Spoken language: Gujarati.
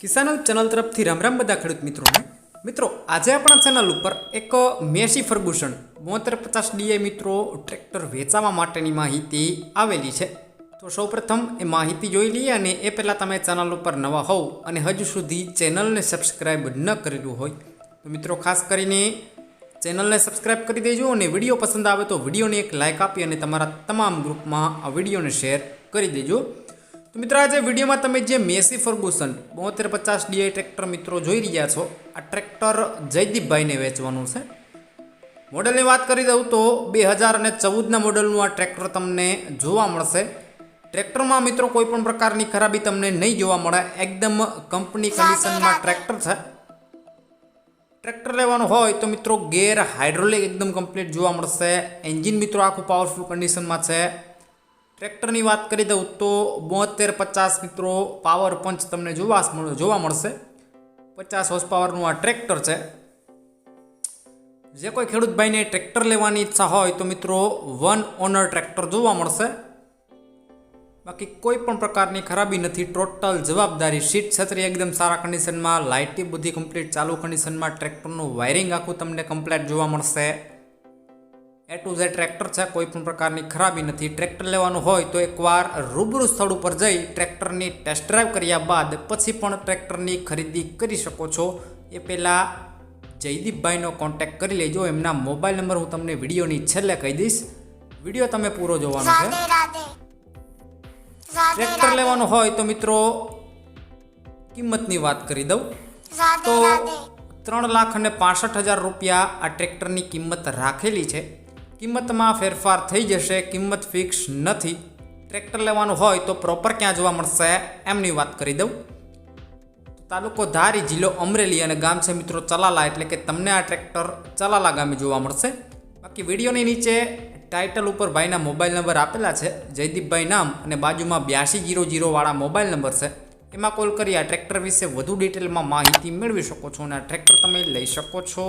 કિસાનો ચેનલ તરફથી રામ રામ બધા ખેડૂત મિત્રોને. મિત્રો, આજે આપણા ચેનલ ઉપર એક મેસી ફર્ગુસન, બોતેર પચાસ ડીએ મિત્રો ટ્રેક્ટર વેચાવા માટેની માહિતી આવેલી છે. તો સૌપ્રથમ એ માહિતી જોઈ લઈએ અને એ પહેલાં તમે ચેનલ ઉપર નવા હોવ અને હજુ સુધી ચેનલને સબસ્ક્રાઈબ ન કરેલું હોય, તો મિત્રો ખાસ કરીને ચેનલને સબસ્ક્રાઈબ કરી દેજો અને વીડિયો પસંદ આવે તો વિડીયોને એક લાઇક આપી અને તમારા તમામ ગ્રુપમાં આ વિડીયોને શેર કરી દેજો. તો મિત્રો આજે વિડીયોમાં તમે જે મેસી ફર્ગુસન બોતેર પચાસ ડીઆઈ ટ્રેક્ટર મિત્રો જોઈ રહ્યા છો આ ટ્રેક્ટર જયદીપભાઈને વેચવાનું છે. મોડલની વાત કરી દઉં તો બે હજાર અને ચૌદના મોડલનું આ ટ્રેક્ટર તમને જોવા મળશે. ટ્રેક્ટરમાં મિત્રો કોઈ પણ પ્રકારની ખરાબી તમને નહીં જોવા મળે એકદમ કંપની કન્ડિશનમાં ટ્રેક્ટર છે. ટ્રેક્ટર લેવાનું હોય તો મિત્રો ગેર હાઇડ્રોલિક એકદમ કમ્પ્લીટ જોવા મળશે. એન્જિન મિત્રો આખું પાવરફુલ કન્ડિશનમાં છે. ટ્રેક્ટરની વાત કરી દઉં તો બોતેર પચાસ મિત્રો પાવર પંચ તમને જોવા જોવા મળશે. પચાસ હોર્સ પાવરનું આ ટ્રેક્ટર છે. જે કોઈ ખેડૂત ભાઈને ટ્રેક્ટર લેવાની ઈચ્છા હોય તો મિત્રો વન ઓનર ટ્રેક્ટર જોવા મળશે. બાકી કોઈ પણ પ્રકારની ખરાબી નથી, ટોટલ જવાબદારી સીટ છત્રી એકદમ સારા કન્ડિશનમાં લાઇટી બધી કમ્પ્લીટ ચાલુ કન્ડિશનમાં ટ્રેક્ટરનું વાયરિંગ આખું તમને કમ્પ્લીટ જોવા મળશે. એ ટુ ઝેડ ટ્રેક્ટર છે કોઈ પણ પ્રકારની ખરાબી નથી. ટ્રેક્ટર લેવાનું હોય તો એકવાર રૂબરૂ સ્થળ ઉપર જઈ ટ્રેક્ટરની ટેસ્ટ ડ્રાઈવ કર્યા બાદ પછી પણ ટ્રેક્ટરની ખરીદી કરી શકો છો. એ પહેલાં જયદીપભાઈનો કોન્ટેક્ટ કરી લેજો. એમના મોબાઈલ નંબર હું તમને વિડીયોની છેલ્લે કહી દઈશ. વીડિયો તમે પૂરો જોવાનો છે. ટ્રેક્ટર લેવાનું હોય તો મિત્રો કિંમતની વાત કરી દઉં. તો ત્રણ લાખ અને પાસઠ હજાર રૂપિયા આ ટ્રેક્ટરની કિંમત રાખેલી છે. કિંમતમાં ફેરફાર થઈ જશે, કિંમત ફિક્સ નથી. ટ્રેક્ટર લેવાનું હોય તો પ્રોપર ક્યાં જોવા મળશે? એમની વાત કરી દઉં. તાલુકો ધારી જિલ્લો અમરેલી અને ગામ છે મિત્રો ચલાલા, એટલે કે તમને આ ટ્રેક્ટર ચલાલા ગામે જોવા મળશે. બાકી વિડીયોની નીચે ટાઇટલ ઉપર ભાઈના મોબાઈલ નંબર આપેલા છે, જયદીપભાઈ નામ અને બાજુમાં બ્યાસી જીરો જીરોવાળા મોબાઈલ નંબર છે. એમાં કોલ કરી આ ટ્રેક્ટર વિશે વધુ ડિટેલમાં માહિતી મેળવી શકો છો અને આ ટ્રેક્ટર તમે લઈ શકો છો.